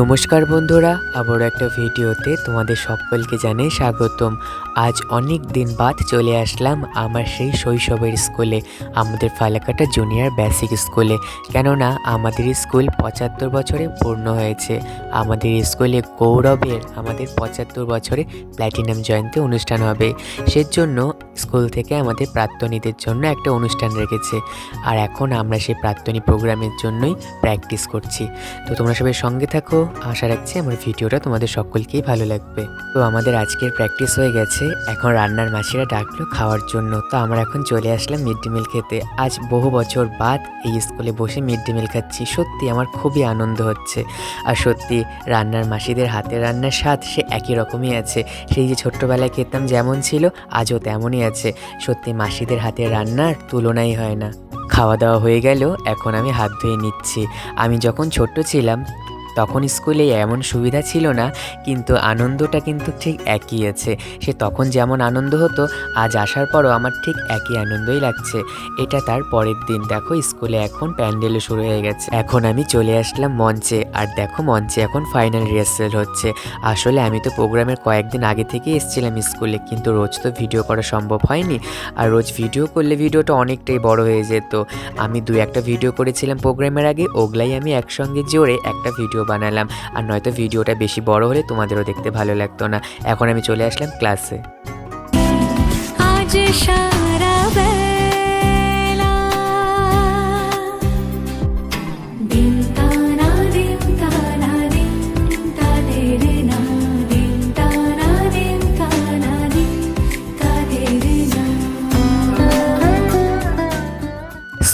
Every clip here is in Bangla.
নমস্কার বন্ধুরা আবার একটা ভিডিওতে তোমাদের সকলকে জানাই স্বাগতম। আজ অনেক দিন বাদ চলে আসলাম আমার সেই শৈশবের স্কুলে, আমাদের ফালাকাটা জুনিয়র বেসিক স্কুলে। কেননা আমাদের স্কুল পঁচাত্তর বছরে পূর্ণ হয়েছে। আমাদের স্কুলে গৌরবের আমাদের পঁচাত্তর বছরে প্ল্যাটিনাম জয়ন্তী অনুষ্ঠান হবে। সেজন্য স্কুল থেকে আমাদের প্রাক্তনীদের জন্য একটা অনুষ্ঠান রেখেছে। আর এখন আমরা সেই প্রাক্তনী প্রোগ্রামের জন্যই প্র্যাকটিস করছি। তো তোমরা সবাই সঙ্গে থাকো আশা রাখছি আমার ভিডিওটা তোমাদের সকলকেই ভালো লাগবে। তো আমাদের আজকের প্র্যাকটিস হয়ে গেছে। এখন রান্নার মাসিরা ডাকলো খাওয়ার জন্য। তো আমরা এখন চলে আসলাম মিড ডে মিল খেতে। আজ বহু বছর বাদ এই স্কুলে বসে মিড ডে মিল খাচ্ছি। সত্যি আমার খুবই আনন্দ হচ্ছে। আর সত্যি রান্নার মাসিদের হাতের রান্নার স্বাদ সে একই রকমই আছে। সেই যে ছোট্টবেলায় খেতাম যেমন ছিল, আজও তেমনই আছে। সত্যি মাসিদের হাতের রান্নার তুলনাই হয় না। খাওয়া দাওয়া হয়ে গেল, এখন আমি হাত ধুয়ে নিচ্ছি। আমি যখন ছোট্ট ছিলাম তখন স্কুলে এমন সুবিধা ছিল না, কিন্তু আনন্দটা কিন্তু ঠিক একই আছে। সে তখন যেমন আনন্দ হতো, আজ আসার পরও আমার ঠিক একই আনন্দই লাগছে। এটা তার পরের দিন। দেখো, স্কুলে এখন প্যান্ডেলও শুরু হয়ে গেছে। এখন আমি চলে আসলাম মঞ্চে। আর দেখো, মঞ্চে এখন ফাইনাল রিহার্সেল হচ্ছে। আসলে আমি তো প্রোগ্রামের কয়েকদিন আগে থেকেই এসেছিলাম স্কুলে, কিন্তু রোজ তো ভিডিও করা সম্ভব হয়নি। আর রোজ ভিডিও করলে ভিডিওটা অনেকটাই বড় হয়ে যেত। আমি দু একটা ভিডিও করেছিলাম প্রোগ্রামের আগে, ওগুলাই আমি একসঙ্গে জোরে একটা ভিডিও বানালাম। আর নয়তো ভিডিওটা বেশি বড় হলে তোমাদেরও দেখতে ভালো লাগতো না। এখন আমি চলে আসলাম ক্লাসে সারা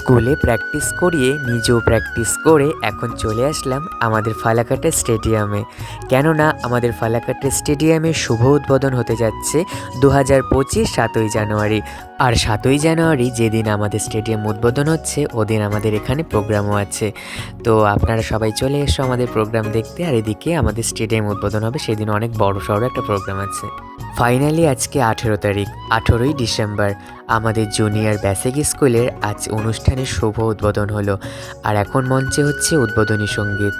স্কুলে প্র্যাকটিস করিয়ে নিজেও প্র্যাকটিস করে এখন চলে আসলাম আমাদের ফালাকাটা স্টেডিয়ামে কেননা আমাদের ফালাকাটা স্টেডিয়ামে শুভ উদ্বোধন হতে যাচ্ছে দু হাজার পঁচিশ সাতই জানুয়ারি। আর সাতই জানুয়ারি যেদিন আমাদের স্টেডিয়াম উদ্বোধন হচ্ছে, ওদিন আমাদের এখানে প্রোগ্রামও আছে। তো আপনারা সবাই চলে এসো আমাদের প্রোগ্রাম দেখতে, আর এদিকে আমাদের স্টেডিয়াম উদ্বোধন হবে, সেদিন অনেক বড় সড়ো একটা প্রোগ্রাম আছে। ফাইনালি আজকে আঠেরো তারিখ, আঠেরোই ডিসেম্বর। আমাদের জুনিয়র বেসিক স্কুলের আজ অনুষ্ঠানের শুভ উদ্বোধন হলো, আর এখন মঞ্চে হচ্ছে উদ্বোধনী সংগীত।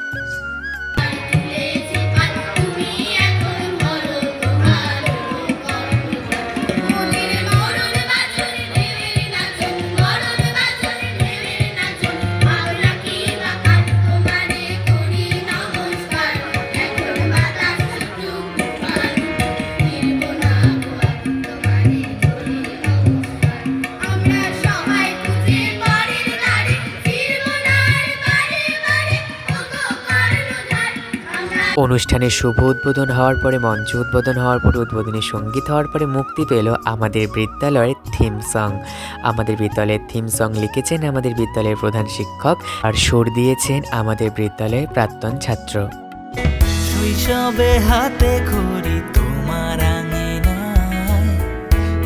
অনুষ্ঠানের শুভ উদ্বোধন হওয়ার পরে, মঞ্চ উদ্বোধন হওয়ার পরে, উদ্বোধনী সংগীত হওয়ার পরে মুক্তি পেল আমাদের বিদ্যালয়ের থিম সং। আমাদের বিদ্যালয়ের থিম সং লিখেছেন আমাদের বিদ্যালয়ের প্রধান শিক্ষক আর সুর দিয়েছেন আমাদের বিদ্যালয়ের প্রাক্তন ছাত্র। শৈশবে হাতে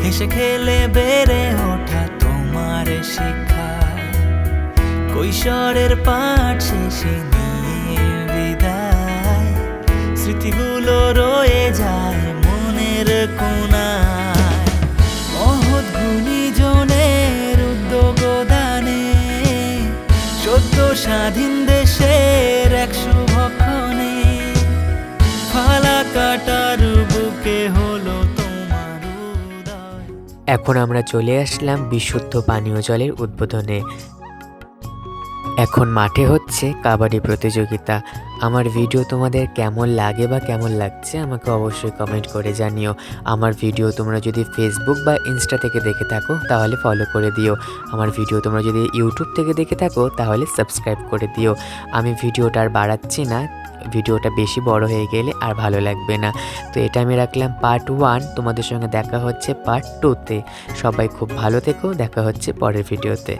হেসে খেলে বেড়ে ওঠা তোমার শিক্ষায় কৈশোরের পাঠ শেষে এখন আমরা চলে আসলাম বিশুদ্ধ পানীয় জলের উদ্বোধনে। এখন মাঠে হচ্ছে কাবাডি প্রতিযোগিতা। আমার ভিডিও তোমাদের কেমন লাগে বা কেমন লাগছে আমাকে অবশ্যই কমেন্ট করে জানিও। আমার ভিডিও তোমরা যদি ফেসবুক বা ইনস্টা থেকে দেখে থাকো, তাহলে ফলো করে দিও। আমার ভিডিও তোমরা যদি ইউটিউব থেকে দেখে থাকো, তাহলে সাবস্ক্রাইব করে দিও। আমি ভিডিওটা আর বাড়াচ্ছি না, ভিডিওটা বেশি বড় হয়ে গেলে আর ভালো লাগবে না। তো এটা আমি রাখলাম পার্ট ওয়ান তোমাদের সঙ্গে দেখা হচ্ছে পার্ট টুতে সবাই খুব ভালো থেকো, দেখা হচ্ছে পরের ভিডিওতে।